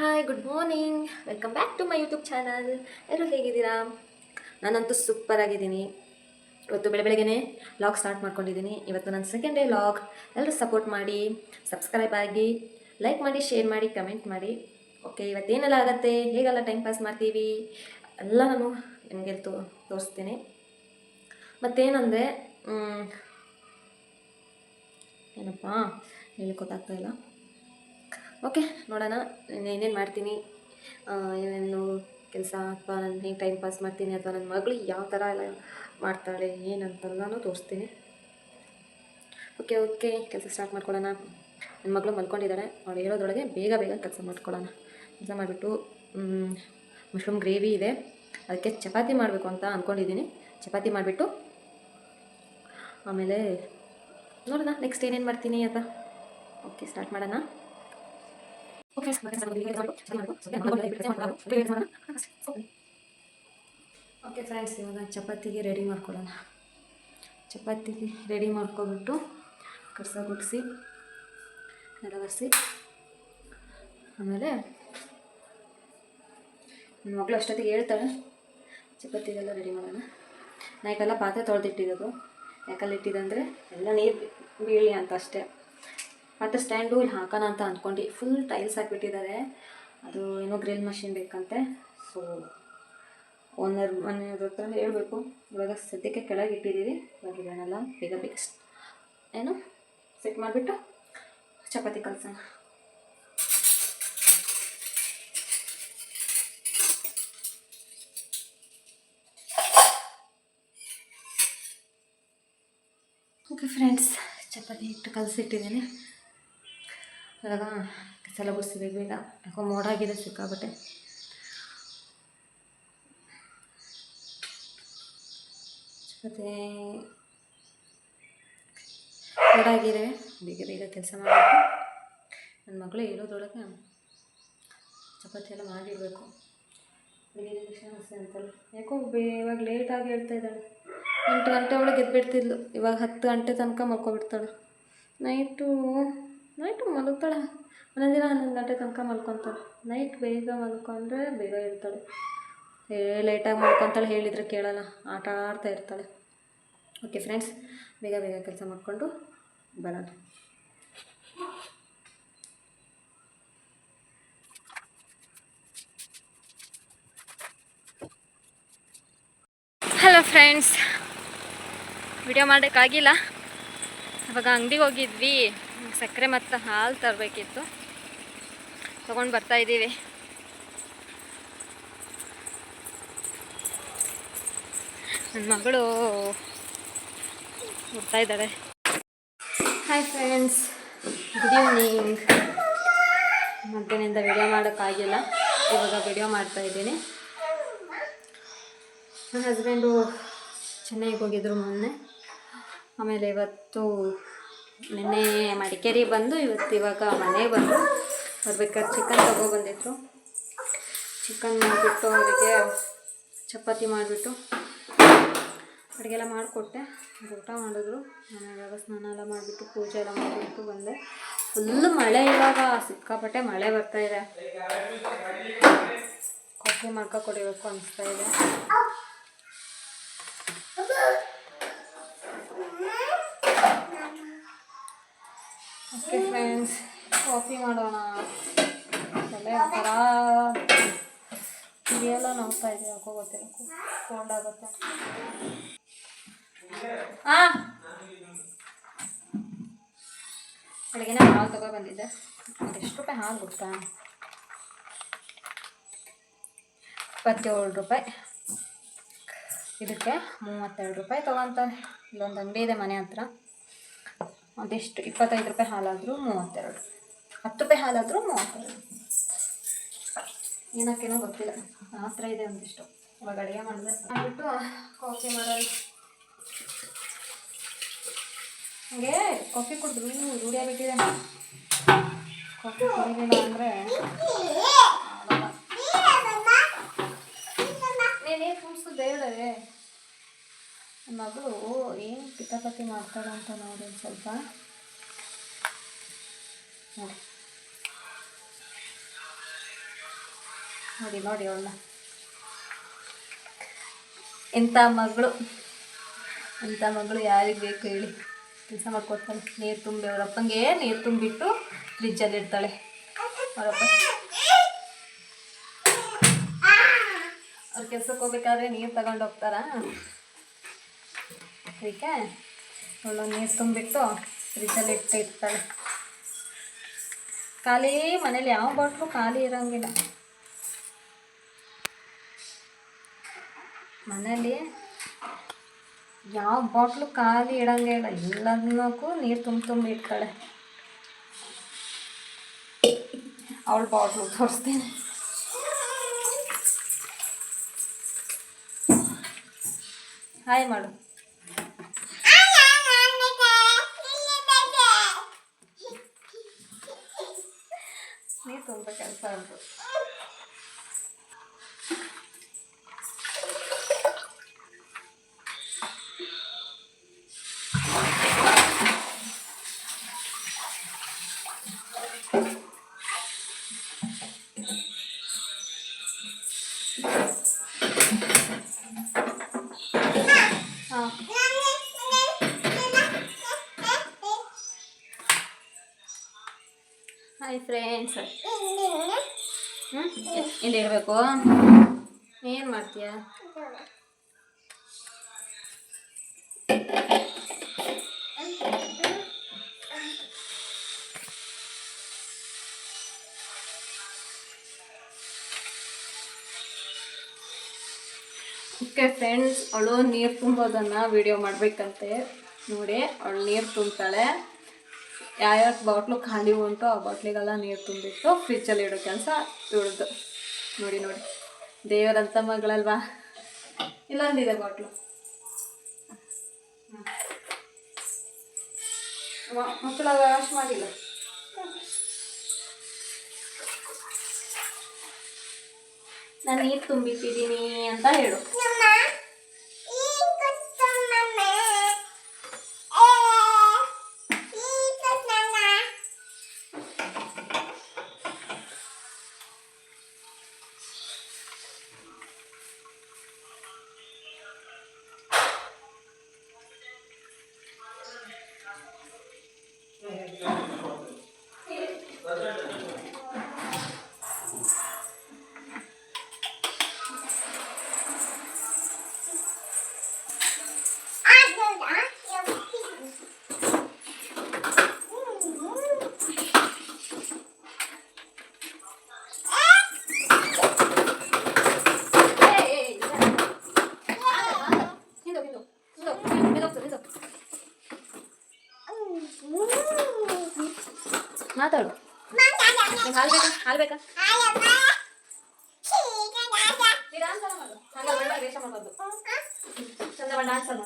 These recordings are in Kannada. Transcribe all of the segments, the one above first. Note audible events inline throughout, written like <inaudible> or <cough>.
Hi good morning welcome back to my YouTube channel ಎಲ್ಲರೂ ಹೇಗಿದ್ದೀರಾ? ನಾನಂತೂ ಸೂಪರ್ ಆಗಿದ್ದೀನಿ. ಇವತ್ತು ಬೆಳೆ ಬೆಳಗ್ಗೆ ಲಾಗ್ ಸ್ಟಾರ್ಟ್ ಮಾಡ್ಕೊಂಡಿದ್ದೀನಿ. ಇವತ್ತು ನನ್ನ ಸೆಕೆಂಡ್ ಡೇ ಲಾಗ್ ಎಲ್ಲರೂ ಸಪೋರ್ಟ್ ಮಾಡಿ ಸಬ್ಸ್ಕ್ರೈಬ್ ಆಗಿ ಲೈಕ್ ಮಾಡಿ ಶೇರ್ ಮಾಡಿ ಕಮೆಂಟ್ ಮಾಡಿ. ಓಕೆ ಇವತ್ತೇನೆಲ್ಲ ಆಗುತ್ತೆ? ಹೇಗೆಲ್ಲ ಟೈಮ್ ಪಾಸ್ ಮಾಡ್ತೀವಿ? ಎಲ್ಲ ನಾನು ನಿಮಗೆ ತೋ ತೋರಿಸ್ತೀನಿ. ಮತ್ತೇನಂದರೆ ಏನಪ್ಪ? ಹೇಳಿ ಗೊತ್ತಾಗ್ತಾ ಇಲ್ಲ. ಓಕೆ, ನೋಡೋಣ ಏನೇನು ಮಾಡ್ತೀನಿ. ಏನೇನು ಕೆಲಸ ಅಥವಾ ನಾನು ಹೇಗೆ ಟೈಮ್ ಪಾಸ್ ಮಾಡ್ತೀನಿ ಅಥವಾ ನನ್ನ ಮಗಳು ಯಾವ ಥರ ಎಲ್ಲ ಮಾಡ್ತಾಳೆ ಏನಂತೆಲ್ಲನೂ ತೋರಿಸ್ತೀನಿ. ಓಕೆ ಓಕೆ, ಕೆಲಸ ಸ್ಟಾರ್ಟ್ ಮಾಡ್ಕೊಳ್ಳೋಣ. ನನ್ನ ಮಗಳು ಮಲ್ಕೊಂಡಿದ್ದಾರೆ ಅವಳು ಹೇಳೋದ್ರೊಳಗೆ ಬೇಗ ಬೇಗ ಕೆಲಸ ಮಾಡ್ಕೊಳ್ಳೋಣ. ಕೆಲಸ ಮಾಡಿಬಿಟ್ಟು ಮಶ್ರೂಮ್ ಗ್ರೇವಿ ಇದೆ. ಅದಕ್ಕೆ ಚಪಾತಿ ಮಾಡಬೇಕು ಅಂತ ಅಂದ್ಕೊಂಡಿದ್ದೀನಿ ಚಪಾತಿ ಮಾಡಿಬಿಟ್ಟು, ಆಮೇಲೆ ನೋಡೋಣ ನೆಕ್ಸ್ಟ್ ಏನೇನು ಮಾಡ್ತೀನಿ ಅಂತ. ಓಕೆ ಸ್ಟಾರ್ಟ್ ಮಾಡೋಣ. ಓಕೆ ಫ್ರೆಂಡ್ಸ್ ಇವಾಗ ಚಪಾತಿಗೆ ರೆಡಿ ಮಾಡ್ಕೊಳ್ಳೋಣ. ಚಪಾತಿಗೆ ರೆಡಿ ಮಾಡ್ಕೊಬಿಟ್ಟು ಕಸ ಗುಡಿಸಿ ನೆಲ ಒರೆಸಿ ಆಮೇಲೆ ನನ್ನ ಮಗಳು ಅಷ್ಟೊತ್ತಿಗೆ ಹೇಳ್ತಾಳೆ, ಚಪಾತಿಗೆಲ್ಲ ರೆಡಿ ಮಾಡೋಣ. ನೈಟೆಲ್ಲ ಪಾತ್ರೆ ತೊಳೆದಿಟ್ಟಿರೋದು. ಯಾಕಲ್ಲಿ ಇಟ್ಟಿದ್ದಂದರೆ ಎಲ್ಲ ನೀರು ಬೀಳಿ ಅಂತ ಅಷ್ಟೇ. ಮತ್ತು ಸ್ಟ್ಯಾಂಡು ಇಲ್ಲಿ ಹಾಕೋಣ ಅಂತ ಅಂದ್ಕೊಂಡು. ಫುಲ್ ಟೈಲ್ಸ್ ಹಾಕಿಬಿಟ್ಟಿದ್ದಾರೆ. ಅದು ಏನೋ ಗ್ರಿಲ್ ಮಷಿನ್ ಬೇಕಂತೆ. ಸೊ ಓನರ್ ಮನೆ ಹತ್ರ ಹೇಳಬೇಕು. ಇವಾಗ ಸದ್ಯಕ್ಕೆ ಕೆಳಗೆ ಇಟ್ಟಿದ್ದೀವಿ. ಇವಾಗ ಇದನ್ನೆಲ್ಲ ಬೇಗ ಬೇಕಷ್ಟು ಏನು? ಸೆಟ್ ಮಾಡಿಬಿಟ್ಟು ಚಪಾತಿ ಕಲಸೋಣ. ಓಕೆ ಫ್ರೆಂಡ್ಸ್ ಚಪಾತಿ ಹಿಟ್ಟು ಕಲಸಿಟ್ಟಿದ್ದೀನಿ. ಇವಾಗ ಕಸಲ ಗುಡಿಸಿ ಬೇಗ ಮೋಡ ಯಾಕೋ ಮೋಡಾಗಿದೆ ಸಿಕ್ಕಾಬಟ್ಟೆ ಮೋಡ ಮೋಡಾಗಿದೆ ಬೇಗ ಬೇಗ ಕೆಲಸ ಮಾಡಬೇಕು ನನ್ನ ಮಗಳು ಹೇಳೋದ್ರೊಳಗೆ ಚಪಾತಿ ಎಲ್ಲ ಮಾಡಿಡಬೇಕು ಅಂತಲ್ಲ. ಯಾಕೋ ಬೇ ಇವಾಗ ಲೇಟಾಗಿ ಹೇಳ್ತಾ ಇದ್ದಾಳೆ. ಎಂಟು ಗಂಟೆ ಒಳಗೆ ಎದ್ಬಿಡ್ತಿದ್ಲು. ಇವಾಗ ಹತ್ತು ಗಂಟೆ ತನಕ ಮಲ್ಕೊಬಿಡ್ತಾಳೆ. ನೈಟು ನೈಟು ಮಲಗ್ತಾಳೆ ಒಂದೊಂದು ದಿನ ಹನ್ನೊಂದು ಗಂಟೆ ತನಕ ಮಲ್ಕೊತಾಳೆ. ನೈಟ್ ಬೇಗ ಮಲ್ಕೊಂಡ್ರೆ ಬೇಗ ಇರ್ತಾಳೆ. ಏ ಲೇಟಾಗಿ ಮಲ್ಕೊತಾಳೆ ಹೇಳಿದರೆ ಕೇಳಲ್ಲ. ಆಟ ಆಡ್ತಾ ಇರ್ತಾಳೆ. ಓಕೆ ಫ್ರೆಂಡ್ಸ್ ಬೇಗ ಬೇಗ ಕೆಲಸ ಮಾಡಿಕೊಂಡು ಬರೋಣ. ಹಲೋ ಫ್ರೆಂಡ್ಸ್ ವಿಡಿಯೋ ಮಾಡೋಕ್ಕಾಗಿಲ್ಲ ಇವಾಗ ಅಂಗಡಿಗೆ ಹೋಗಿದ್ವಿ. ಸಕ್ಕರೆ ಮತ್ತು ಹಾಲು ತರಬೇಕಿತ್ತು. ತೊಗೊಂಡು ಬರ್ತಾ ಇದ್ದೀವಿ ನನ್ನ ಮಗಳು ಇದ್ದಾಳೆ. ಹಾಯ್ ಫ್ರೆಂಡ್ಸ್ ಗುಡ್ ಈವ್ನಿಂಗ್ ಮಧ್ಯಾಹ್ನದಿಂದ ವಿಡಿಯೋ ಮಾಡೋಕ್ಕಾಗಿಲ್ಲ ಇವಾಗ ವಿಡಿಯೋ ಮಾಡ್ತಾ ಇದ್ದೀನಿ. ನನ್ನ ಹಸ್ಬೆಂಡು ಚೆನ್ನೈಗೆ ಹೋಗಿದ್ರು ಮೊನ್ನೆ. ಆಮೇಲೆ ಇವತ್ತು ನಿನ್ನೆ ಮಡಿಕೇರಿ ಬಂದು, ಇವತ್ತು ಇವಾಗ ಮನೆ ಬಂದು ಬರ್ಬೇಕಾದ್ರೆ ಚಿಕನ್ ತಗೊಬಂದಿದ್ರು. ಚಿಕನ್ ಮಾಡಿಬಿಟ್ಟು ಅವರಿಗೆ ಚಪಾತಿ ಮಾಡಿಬಿಟ್ಟು ಅಡುಗೆ ಎಲ್ಲ ಮಾಡಿಕೊಟ್ಟೆ ಊಟ ಮಾಡಿದ್ರು. ನಾನು ಇವಾಗ ಸ್ನಾನ ಎಲ್ಲ ಮಾಡಿಬಿಟ್ಟು ಪೂಜೆ ಎಲ್ಲ ಮಾಡಿಬಿಟ್ಟು ಬಂದೆ. ಫುಲ್ಲು ಮಳೆ ಇವಾಗ, ಸಿಕ್ಕಾಪಟ್ಟೆ ಮಳೆ ಬರ್ತಾ ಇದೆ. ಕಾಫಿ ಮಾಡ್ಕೊ ಕುಡಿಬೇಕು ಅನಿಸ್ತಾ ಇದೆ. ಓಕೆ ಫ್ರೆಂಡ್ಸ್, ಕಾಫಿ ಮಾಡೋಣ. ತಲೆ ಒಂಥರ ಎಲ್ಲ ನೋಡ್ತಾ ಇದೆ ಯಾಕೋ ಗೊತ್ತಿಲ್ಲ ಕೋಲ್ಡ್ ಆಗುತ್ತೆ. ಹಾಂ ಹಾಲು ತಗೋ ಬಂದಿದ್ದೆ ಅದೆಷ್ಟು ರೂಪಾಯಿ ಹಾಲು ಗೊತ್ತಾ? ಇಪ್ಪತ್ತೇಳು ರೂಪಾಯಿ. ಇದಕ್ಕೆ ಮೂವತ್ತೆರಡು ರೂಪಾಯಿ ತಗೊಂತಾನೆ. ಇಲ್ಲೊಂದು ಅಂಗಡಿ ಇದೆ ಮನೆ ಹತ್ರ. ಅದೆಷ್ಟು? ಇಪ್ಪತ್ತೈದು ರೂಪಾಯಿ ಹಾಲಾದರೂ ಮೂವತ್ತೆರಡು. ಹತ್ತು ರೂಪಾಯಿ ಹಾಲಾದರೂ ಮೂವತ್ತೆರಡು. ಏನಕ್ಕೇನೋ ಗೊತ್ತಿಲ್ಲ. ಮಾತ್ರ ಇದೆ ಒಂದಿಷ್ಟು. ಇವಾಗ ಅಡುಗೆ ಮಾಡಿದ್ರೆ ಮಾಡಿಬಿಟ್ಟು ಕಾಫಿ ಮಾಡಲ್ಲ ಹಂಗೆ ಕಾಫಿ ಕುಡಿದ್ರು ರೂಢಿಯಾಗಿಟ್ಟಿದೆ ಕಾಫಿ ಕುಡಿಲಿಲ್ಲ ಅಂದರೆ ನೀನೇನು ಕೂರಿಸಿದೆ ಬೇರೆ ಮಗಳು ಏನು ಕಿತಾಪತಿ ಮಾಡ್ತಾಳೆ ಅಂತ ನೋಡಿ ಸ್ವಲ್ಪ. ನೋಡಿ. ನೋಡಿ ನೋಡಿ ಅವಳನ್ನ. ಇಂಥ ಮಗಳು? ಇಂಥ ಮಗಳು ಯಾರಿಗೆ ಬೇಕು ಹೇಳಿ. ಕೆಲಸ ಮಾಡ್ಕೊಡ್ತಾಳೆ. ನೀರು ತುಂಬಿ ಅವರಪ್ಪಂಗೆ ನೀರು ತುಂಬಿಟ್ಟು ಫ್ರಿಜ್ಜಲ್ಲಿ ಇಡ್ತಾಳೆ. ಅವರಪ್ಪ ಅವ್ರ ಕೆಲ್ಸಕ್ಕೆ ಹೋಗ್ಬೇಕಾದ್ರೆ ನೀರು ತಗೊಂಡು ಹೋಗ್ತಾರ? ಅದಕ್ಕೆ ಅವಳು ನೀರು ತುಂಬಿಟ್ಟು ಫ್ರಿಜ್ಜಲ್ಲಿ ಇಟ್ಟಿರ್ತಾಳೆ. ಖಾಲಿ ಮನೇಲಿ ಯಾವ ಬಾಟ್ಲು ಖಾಲಿ ಇರೋಂಗಿಲ್ಲ. ಮನೇಲಿ ಯಾವ ಬಾಟ್ಲು ಖಾಲಿ ಇಡೋಂಗೇ ಇಲ್ಲ. ಎಲ್ಲದನ್ನಕ್ಕೂ ನೀರು ತುಂಬ ತುಂಬ ಇಡ್ತಾಳೆ. ಅವಳ ಬಾಟ್ಲು ತೋರಿಸ್ತೀನಿ. ಹಾಯ್ ಮಾಡು ನೀರು ತುಂಬ ಕೆಲಸ ಹಾಯ್ ಫ್ರೆಂಡ್ಸ್ ಹ್ಞೂ ಇಲ್ಲಿ ಇರಬೇಕು? ಏನು ಮಾಡ್ತೀಯ? ಓಕೆ ಫ್ರೆಂಡ್ಸ್ ಅವಳು ನೀರು ತುಂಬೋದನ್ನು ವಿಡಿಯೋ ಮಾಡಬೇಕಂತೆ. ನೋಡಿ ಅವಳು ನೀರು ತುಂಬ್ತಾಳೆ. ಯಾವ್ಯಾವ ಬಾಟ್ಲು ಖಾಲಿ ಉಂಟು ಆ ಬಾಟ್ಲಿಗೆಲ್ಲ ನೀರು ತುಂಬಿಟ್ಟು ಫ್ರಿಜ್ಜಲ್ಲಿ ಇಡೋ ಕೆಲಸ ತುಳಿದು ನೋಡಿ ನೋಡಿ. ದೇವರಂತ ಮಗಳಲ್ವಾ? ಇಲ್ಲೊಂದಿದೆ ಬಾಟ್ಲು. ಮಕ್ಕಳ ವಾಶ್ ಮಾಡಿಲ್ಲ? ನಾನು ನೀರು ತುಂಬಿಟ್ಟಿದ್ದೀನಿ ಅಂತ ಹೇಳು. ಮಾತಾಡು. ನಿಂಗೆ ಹಾಲು ಬೇಕಾ? ಹಾಲು ಬೇಕಾ? ನೀ ಡಾನ್ಸ್ ಎಲ್ಲ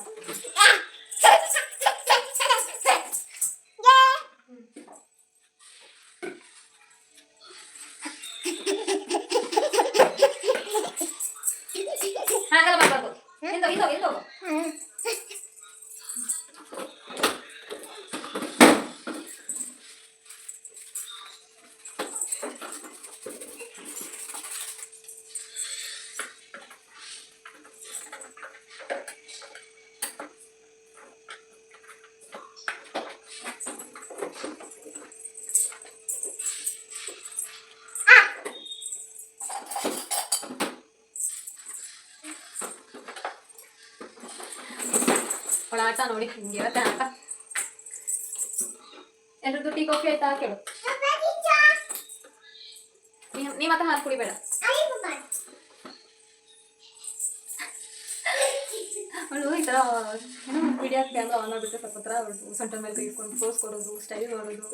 ಆಟ ನೋಡಿ ಹಿಂಗಿರತ್ತೆ ಆಟ ಎಲ್ರದ್ದು ಟೀ ಕಾಫಿ ಆಯ್ತಾ ಕೇಳು. ನೀ- ಮತ್ತೆ ಹಾಲು ಕುಡಿಬೇಡ. ಅವಳು ಈ ಥರ ಏನೋ ವಿಡಿಯೋ ಕ್ಯಾಮ್ರಾ ಆನ್ ಮಾಡಿಬಿಟ್ಟು ಸ್ವಲ್ಪ ಹತ್ರ ಮೇಲೆ ಇಟ್ಕೊಂಡು ಪೋಸ್ ಕೊಡೋದು ಸ್ಟೈಲ್ ಮಾಡೋದು.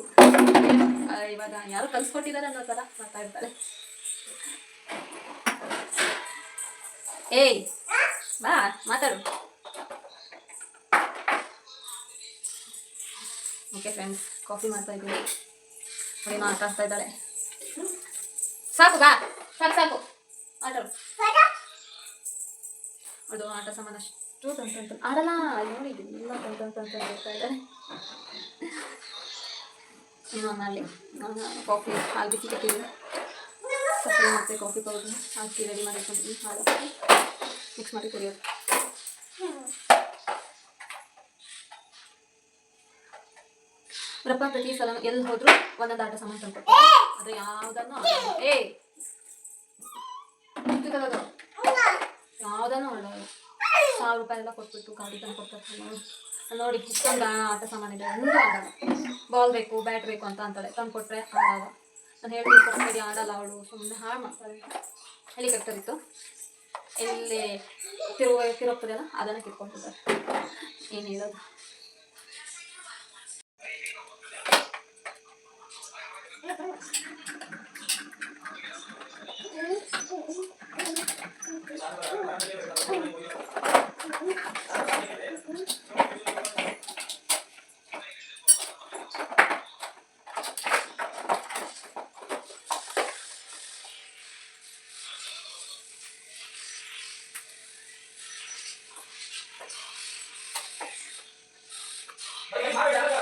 ಇವಾಗ ಯಾರು ಕಲ್ಸ್ಕೊಟ್ಟಿದ್ದಾರೆ ಅನ್ನೋ ಥರ ಮಾತಾಡ್ತಾರೆ ಏಯ್, ಬಾ, ಮಾತಾಡು. ಓಕೆ ಫ್ರೆಂಡ್ಸ್, ಕಾಫಿ ಮಾಡ್ತಾ ಇದ್ದೀನಿ. ನೋಡಿ ಮಾತಾಡ್ತಾ ಇದ್ದಾಳೆ. ಸಾಕು, ಬಾ. ಸಾಕು ಸಾಕು. ಆಟೋ ಅದು ಆಟ ಸಾಮಾನು ಅಷ್ಟು ತಂತ ಆಡಲ್ಲ, ನೋಡಿ, ಎಲ್ಲ ತಂತ ಅಂತ ಅಂತ ಹೇಳ್ತಾ ಇದ್ದಾರೆ ನಾನು ಕಾಫಿ, ಹಾಲು ಬಿಸಿ ಕಟ್ಟಿದ್ದೀನಿ. ಹಾಲು ಮತ್ತು ಕಾಫಿ ಪೌಡ್ರ್ ಹಾಕಿ ರೆಡಿ ಮಾಡಿಕೊಂಡಿದ್ದೀನಿ ಹಾಲು ಮಿಕ್ಸ್ ಮಾಡಿ ಕುಡಿಯೋದು. ರಪ್ಪ ಪ್ರತಿ ಸಲ ಎಲ್ಲಿ ಹೋದ್ರು ಒಂದೊಂದು ಆಟ ಸಾಮಾನು ತಂದ್ಕೊಡ್ತಾರೆ ಅದು ಯಾವುದನ್ನು ಏ! ಅದು ಯಾವುದನ್ನು ಒಳ್ಳೆಯದು ಸಾವಿರ ರೂಪಾಯಿ ಎಲ್ಲ ಕೊಟ್ಬಿಟ್ಟು ಗಾಡಿ ತಂದು ಕೊಡ್ತಾರೆ ನೋಡಿ ಇಷ್ಟೊಂದು ಆಟ ಸಾಮಾನಿದೆ ಒಂದು ಆಡಲ್ಲ. ಬಾಲ್ ಬೇಕು ಬ್ಯಾಟ್ ಬೇಕು ಅಂತ ಅಂತಾಳೆ ತಂದು ಕೊಟ್ಟರೆ ಆಡಲ್ಲ. ನಾನು ಹೇಳ್ತೀನಿ ಕೊಡ್ಬೇಡಿ ಆಡಲ್ಲ ಅವಳು. ಸುಮ್ಮನೆ ಹಾಳು ಮಾಡ್ತಾಳೆ. ಹೆಲಿಕಾಪ್ಟರ್ ಇತ್ತು. ಎಲ್ಲಿ ತಿರುಗ ತಿರುಗ್ತದಲ್ಲ ಅದನ್ನು ಕಿತ್ಕೊಂಡಿದ್ದಾರೆ. ಏನು Okay,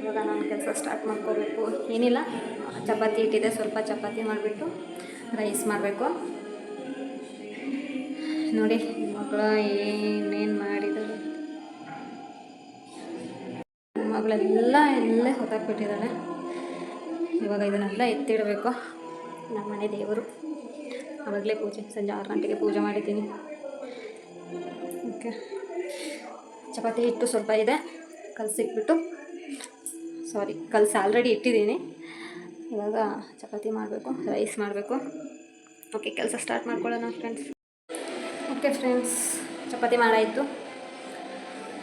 ಇವಾಗ ನಾನು ಕೆಲಸ ಸ್ಟಾರ್ಟ್ ಮಾಡ್ಕೋಬೇಕು. ಏನಿಲ್ಲ, ಚಪಾತಿ ಇಟ್ಟಿದೆ, ಸ್ವಲ್ಪ ಚಪಾತಿ ಮಾಡಿಬಿಟ್ಟು ರೈಸ್ ಮಾಡಬೇಕು. ನೋಡಿ ಮಗಳು ಏನೇನು ಮಾಡಿದ್ದಾಳೆ ಮಗಳೆಲ್ಲ ಎಲ್ಲೇ ಹೊತ್ತಾಕ್ಬಿಟ್ಟಿದ್ದಾಳೆ ಇವಾಗ ಇದನ್ನೆಲ್ಲ ಎತ್ತಿಡಬೇಕು. ನಮ್ಮ ಮನೆ ದೇವರು. ಆವಾಗಲೇ ಪೂಜೆ, ಸಂಜೆ ಆರು ಗಂಟೆಗೆ ಪೂಜೆ ಮಾಡಿದ್ದೀನಿ. ಓಕೆ. ಚಪಾತಿ ಹಿಟ್ಟು ಸ್ವಲ್ಪ ಇದೆ. ಕಲಸಿಟ್ಬಿಟ್ಟು ಸಾರಿ, ಕಲ್ಸಿ ಆಲ್ರೆಡಿ ಇಟ್ಟಿದ್ದೀನಿ. ಇವಾಗ ಚಪಾತಿ ಮಾಡಬೇಕು ರೈಸ್ ಮಾಡಬೇಕು. ಓಕೆ ಕೆಲಸ ಸ್ಟಾರ್ಟ್ ಮಾಡ್ಕೊಳ್ಳೋಣ ಫ್ರೆಂಡ್ಸ್ ಓಕೆ ಫ್ರೆಂಡ್ಸ್ ಚಪಾತಿ ಮಾಡಾಯಿತು.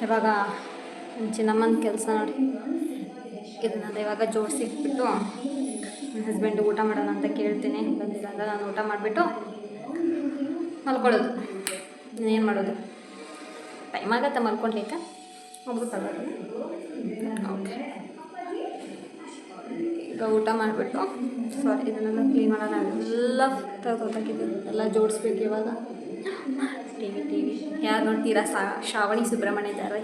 ಇವಾಗ ಚಿನ್ನಮ್ಮನ ಕೆಲಸ ನೋಡಿ. ಇದನ್ನ ಇವಾಗ ಜೋಡಿಸಿಟ್ಬಿಟ್ಟು ನನ್ನ ಹಸ್ಬೆಂಡು ಊಟ ಮಾಡೋಣ ಅಂತ ಕೇಳ್ತೀನಿ. ಬಂದಿಲ್ಲ ಅಂದ್ರೆ ನಾನು ಊಟ ಮಾಡಿಬಿಟ್ಟು ಮಲ್ಕೊಳ್ಳೋದು. ಇನ್ನೇನು ಮಾಡೋದು? ಟೈಮ್ ಆಗತ್ತೆ ಮಲ್ಕೊಂಡ್ಲಿಕ್ಕೆ. ಹೋಗ್ಬಿಟ್ಟು ಓಕೆ ಈಗ ಊಟ ಮಾಡಿಬಿಟ್ಟು ಸಾರಿ ಇದನ್ನೆಲ್ಲ ಕ್ಲೀನ್ ಮಾಡೋಣ. ಎಲ್ಲ ತೆಗೆದೋತಾಕಿದ್ದೀನಿ ಎಲ್ಲ ಜೋಡಿಸ್ಬೇಕು ಇವಾಗ. ಟಿ ವಿ ಟಿ ವಿ ಯಾರು ನೋಡ್ತೀರಾ? ಸಾ ಶ್ರಾವಣಿ ಸುಬ್ರಹ್ಮಣ್ಯ ಇದ್ದಾರೆ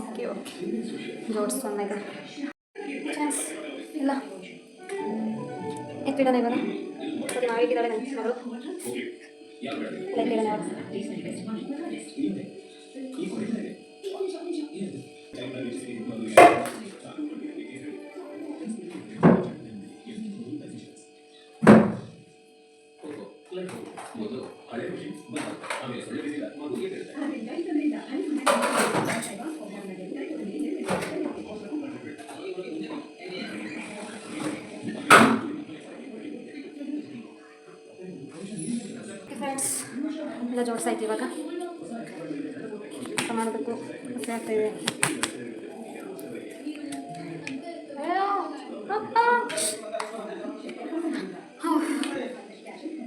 ಓಕೆ ಓಕೆ ಜೋಡಿಸ್ಕೊಂಡಾಗ ಚಾನ್ಸ್ ಇಲ್ಲ. ಎತ್ತಿಡೋಣ ಇವಾಗ? ಸರಿ ಮಾಡಿಟ್ಟಿದ್ದಾಳೆ ನನ್ನ ಮಗಳು ಎತ್ತಿಡೋಣ ಎಲ್ಲ ಜೋಡಿಸಾಯ್ತು ಇವಾಗ. ಮಾಡಬೇಕು. ಹಸಿ ಆಗ್ತಾಯಿದೆ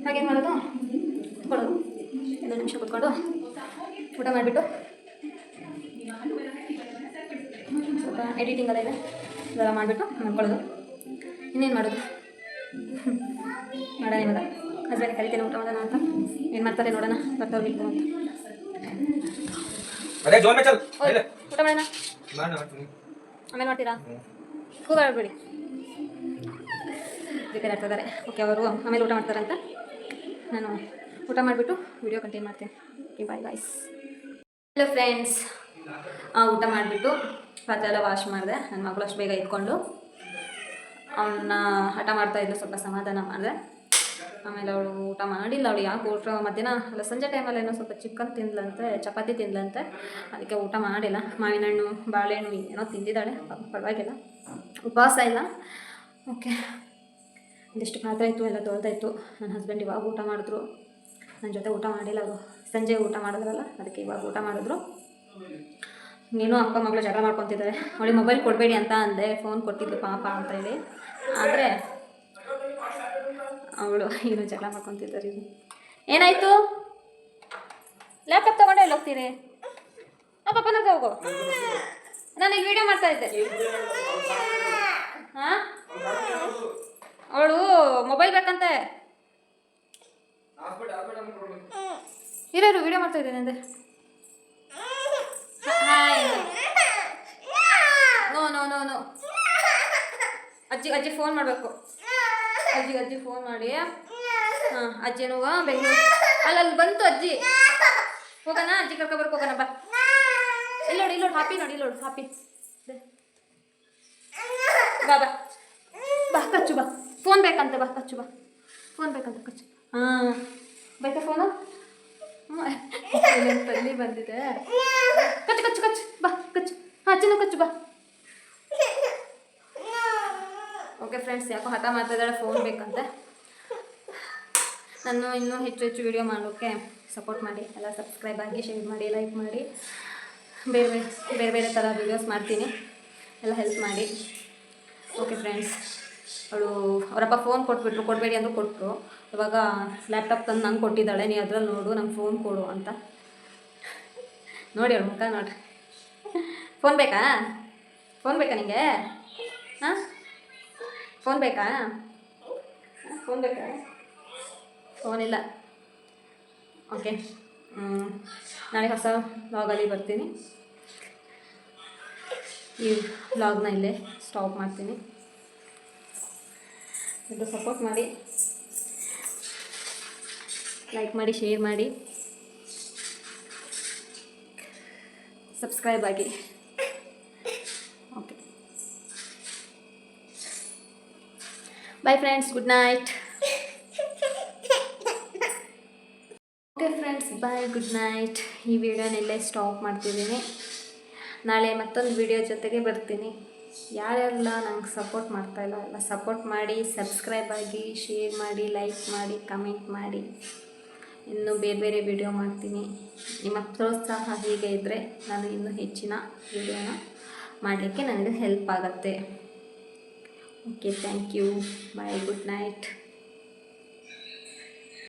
ಹಾಗೇನು ಮಾಡೋದು? ಕೊಡೋದು ಎರಡು ನಿಮಿಷ ಕೂತ್ಕೊಂಡು ಊಟ ಮಾಡಿಬಿಟ್ಟು. ಎಡಿಟಿಂಗ್ ಎಲ್ಲ ಇದೆ. ಇದೆಲ್ಲ ಮಾಡಿಬಿಟ್ಟು ಮಾಡ್ಕೊಳ್ಳೋದು ಇನ್ನೇನು ಮಾಡೋದು? <laughs> ಮಾಡೋಣ ಇವಾಗ. ಹಸ್ಬೆಂಡ್ ಕರಿತೇನೆ ಊಟ ಮಾಡೋಣ ಅಂತ. ಏನು ಮಾಡ್ತಾರೆ ನೋಡೋಣ ಬರ್ತಾವ್ರಿ ಇಲ್ವೋ ಅಂತ. ಅದೇ ಜೋನ್ ಮೇಲೆ ಚಲ್ ಓಯ್, ಊಟ ಮಾಡೋಣ? ಆಮೇಲೆ ಮಾಡ್ತೀರಾ? ಕೂಗಾಡ್ಬೇಡಿ. ರಿಪೇರ್ ಆಗ್ತಿದ್ದಾರೆ. ಓಕೆ ಅವರು ಆಮೇಲೆ ಊಟ ಮಾಡ್ತಾರಂತ. ನಾನು ಊಟ ಮಾಡಿಬಿಟ್ಟು ವಿಡಿಯೋ ಕಂಟಿನ್ಯೂ ಮಾಡ್ತೀನಿ. Okay bye boys hello friends ಊಟ ಮಾಡಿಬಿಟ್ಟು ಪಾತ್ರೆ ಎಲ್ಲ ವಾಶ್ ಮಾಡಿದೆ. ನನ್ನ ಮಗಳು ಅಷ್ಟು ಬೇಗ ಇಟ್ಕೊಂಡು ಅವನ್ನ ಹಠ ಮಾಡ್ತಾ ಇದ್ದು ಸ್ವಲ್ಪ ಸಮಾಧಾನ ಮಾಡಿದೆ. ಆಮೇಲೆ ಅವಳು ಊಟ ಮಾಡಿಲ್ಲ, ಅವಳು ಯಾಕೆ ಊಟ ಮಧ್ಯಾಹ್ನ ಅಲ್ಲ, ಸಂಜೆ ಟೈಮಲ್ಲಿ ಏನೋ ಸ್ವಲ್ಪ ಚಿಕನ್ ತಿಂದ್ಲಂತೆ ಚಪಾತಿ ತಿಂದ್ಲಂತೆ ಅದಕ್ಕೆ ಊಟ ಮಾಡಿಲ್ಲ. ಮಾವಿನ ಹಣ್ಣು ಬಾಳೆಹಣ್ಣು ಏನೋ ತಿಂದಿದ್ದಾಳೆ. ಪರವಾಗಿಲ್ಲ. ಉಪವಾಸ ಇಲ್ಲ. ಓಕೆ ಒಂದಿಷ್ಟು ಪಾತ್ರೆ ಇತ್ತು ಎಲ್ಲ ತೊಳ್ದಾಯ್ತು. ನನ್ನ ಹಸ್ಬೆಂಡ್ ಇವಾಗ ಊಟ ಮಾಡಿದ್ರು. ನನ್ನ ಜೊತೆ ಊಟ ಮಾಡಿಲ್ಲ ಅವರು. ಸಂಜೆ ಊಟ ಮಾಡಿದ್ರಲ್ಲ, ಅದಕ್ಕೆ ಇವಾಗ ಊಟ ಮಾಡಿದ್ರು. ನೀನು ಅಪ್ಪ, ಮಗಳು ಜಗಳ ಮಾಡ್ಕೊತಿದ್ದಾರೆ. ಅವಳಿಗೆ ಮೊಬೈಲ್ ಕೊಡಬೇಡಿ ಅಂತ ಅಂದೆ. ಫೋನ್ ಕೊಟ್ಟಿದ್ದು ಪಾಪ ಅಂತ ಹೇಳಿ. ಆದರೆ ಅವಳು ಏನು ಜಗಳ ಮಾಡ್ಕೊತಿದ್ದಾರೆ ಇದು ಏನಾಯಿತು? ಲ್ಯಾಪ್ಟಾಪ್ ತೊಗೊಂಡೆ, ಎಲ್ಲಿ ಹೋಗ್ತೀರಿ? ಆ ಹೋಗು. ನಾನು ಈಗ ವಿಡಿಯೋ ಮಾಡ್ತಾ ಇದ್ದೆ. ಹಾಂ ಅವಳು ಮೊಬೈಲ್ ಬೇಕಂತೆ. ಇರೋರು ವಿಡಿಯೋ ಮಾಡ್ತಾ ಇದ್ದೇನೆ ನೋ ನೋ ನೋ ನೋ ಅಜ್ಜಿ ಅಜ್ಜಿ ಫೋನ್ ಮಾಡಬೇಕು. ಅಜ್ಜಿ ಅಜ್ಜಿ ಫೋನ್ ಮಾಡಿ. ಹಾಂ ಅಜ್ಜಿನೂ ಬೆಂಗಳೂರು. ಅಲ್ಲ ಅಲ್ಲಿ ಬಂತು ಅಜ್ಜಿ. ಹೋಗೋಣ ಅಜ್ಜಿ ಕರ್ಕೊ ಬರ್ಕ ಹೋಗೋಣ ಬಾ. ಇಲ್ಲ ನೋಡಿ ಇಲ್ಲಿ ನೋಡಿ ಹಾಪಿ ನೋಡಿ ಇಲ್ಲಿ ನೋಡಿ ಹಾಪಿ ಬಾ. ಬಾ ಬಾ. ಕಚ್ಚು ಬಾ. ಫೋನ್ ಬೇಕಂತೆ ಬಾ ಕಚ್ಚು ಬಾ. ಫೋನ್ ಬೇಕಂತ ಕಚ್ಚು. ಹಾಂ. ಬೇಕಾ ಫೋನು ತಲ್ಲಿ ಬಂದಿದೆ. ಕಚ್ಚು ಕಚ್ಚು ಕಚ್ಚು. ಬಾ ಕಚ್ಚು. ಹಾಂ ಅಜ್ಜಿನೂ ಕಚ್ಚು ಬಾ ಓಕೆ ಫ್ರೆಂಡ್ಸ್ ಯಾಕೋ ಹಠ ಇದ್ದಾಳೆ ಫೋನ್ ಬೇಕಂತೆ. ನಾನು ಇನ್ನೂ ಹೆಚ್ಚು ಹೆಚ್ಚು ವಿಡಿಯೋ ಮಾಡೋಕ್ಕೆ ಸಪೋರ್ಟ್ ಮಾಡಿ, ಎಲ್ಲ ಸಬ್ಸ್ಕ್ರೈಬ್ ಆಗಿ ಶೇರ್ ಮಾಡಿ ಲೈಕ್ ಮಾಡಿ. ಬೇರೆ ಬೇರೆ ಬೇರೆ ಬೇರೆ ಥರ ವೀಡಿಯೋಸ್ ಮಾಡ್ತೀನಿ. ಎಲ್ಲ ಹೆಲ್ಪ್ ಮಾಡಿ. ಓಕೆ ಫ್ರೆಂಡ್ಸ್ ಅವಳು, ಅವರಪ್ಪ ಫೋನ್ ಕೊಟ್ಬಿಟ್ರು, ಕೊಡಬೇಡಿ ಅಂದರು ಕೊಟ್ಟರು ಇವಾಗ ಲ್ಯಾಪ್ಟಾಪ್ ತಂದು ನಂಗೆ ಕೊಟ್ಟಿದ್ದಾಳೆ, ನೀ ಅದ್ರಲ್ಲಿ ನೋಡು, ನಂಗೆ ಫೋನ್ ಕೊಡು ಅಂತ. ನೋಡಿ ಅವಳು ಮುಖ ನೋಡ್ರಿ. ಫೋನ್ ಬೇಕಾ? ಫೋನ್ ಬೇಕಾ ನಿಂಗೆ? ಹಾಂ? ಫೋನ್ ಬೇಕಾ? ಫೋನ್ ಬೇಕಾ? ಫೋನ್ ಇಲ್ಲ. ಓಕೆ ನಾಳೆ ಹೊಸ ವ್ಲಾಗಲ್ಲಿ ಬರ್ತೀನಿ. ಈ ವ್ಲಾಗ್ನ ಇಲ್ಲೇ ಸ್ಟಾಪ್ ಮಾಡ್ತೀನಿ. ಇದು ಸಪೋರ್ಟ್ ಮಾಡಿ. ಲೈಕ್ ಮಾಡಿ ಶೇರ್ ಮಾಡಿ. ಸಬ್ಸ್ಕ್ರೈಬ್ ಆಗಿ okay bye friends good night okay friends bye good night ಈ ವಿಡಿಯೋನೆಲ್ಲೇ ಸ್ಟಾಪ್ ಮಾಡ್ತಿದ್ದೀನಿ. ನಾಳೆ ಮತ್ತೊಂದು ವಿಡಿಯೋ ಜೊತೆಗೆ ಬರ್ತೀನಿ. ಯಾರೆಲ್ಲ ನಂಗೆ ಸಪೋರ್ಟ್ ಮಾಡ್ತಾಯಿಲ್ಲ ಎಲ್ಲ ಸಪೋರ್ಟ್ ಮಾಡಿ ಸಬ್ಸ್ಕ್ರೈಬ್ ಆಗಿ ಶೇರ್ ಮಾಡಿ ಲೈಕ್ ಮಾಡಿ ಕಮೆಂಟ್ ಮಾಡಿ. ಇನ್ನೂ ಬೇರೆ ಬೇರೆ ವಿಡಿಯೋ ಮಾಡ್ತೀನಿ. ನಿಮ್ಮ ಪ್ರೋತ್ಸಾಹ ಹೀಗೆ ಇದ್ದರೆ ನಾನು ಇನ್ನೂ ಹೆಚ್ಚಿನ ವಿಡಿಯೋನ ಮಾಡಲಿಕ್ಕೆ ನನಗೆ ಹೆಲ್ಪ್ ಆಗುತ್ತೆ. Okay thank you bye good night